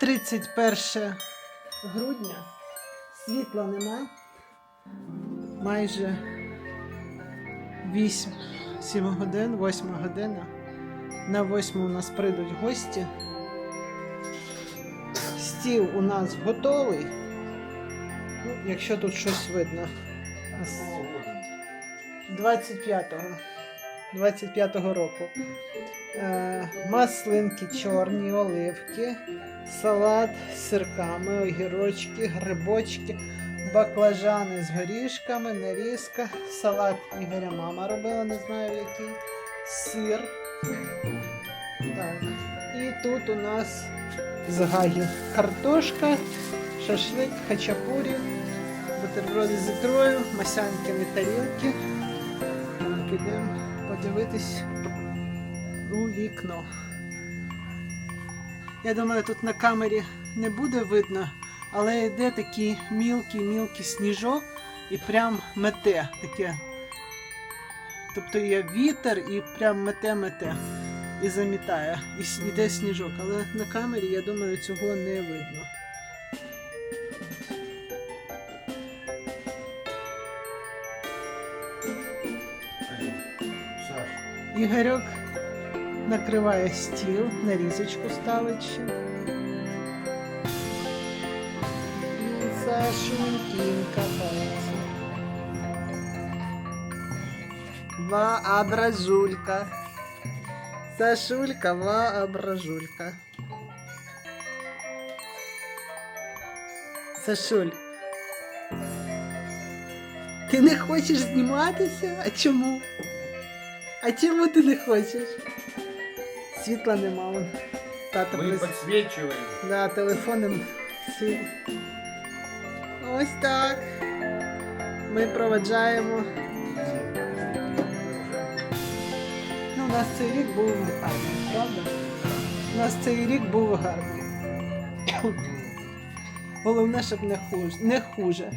31 грудня. Світла нема. Майже 8 7 годин, 8 година. На 8 у нас прийдуть гості. Стіл у нас готовий. Ну, якщо тут щось видно. 25-го. 25-го року. Е, маслинки чорні, оливки, салат з сирками, огірочки, грибочки, баклажани з горішками, нарізка, салат Ігоря мама робила, не знаю який, сир. Так. І тут у нас з гагі картошка, шашлик, хачапурі, бутерброди з ікрою, масянкині тарілки. Так, ідемо подивитись у вікно. Я думаю, тут на камері не буде видно, але йде такий мілкий-мілкий сніжок і прям мете таке. Тобто є вітер і прям мете-мете і замітає. І йде сніжок. Але на камері, я думаю, цього не видно. Ігорьок накриває стіл, нарізочку ставить ще. І Сашунькін катається. Воображулька. Сашулька, воображулька. Сашуль. Ти не хочеш зніматися? А чому? А чому ти не хочеш? Світла нема. вон. Тато мы без... подсвечиваем. Да, телефоном світ. Ось так. Ми проведжаємо. Ну, у нас цей рік був гарний, правда? У нас цей рік був гарний. Головне, щоб не хуже. Не хуже.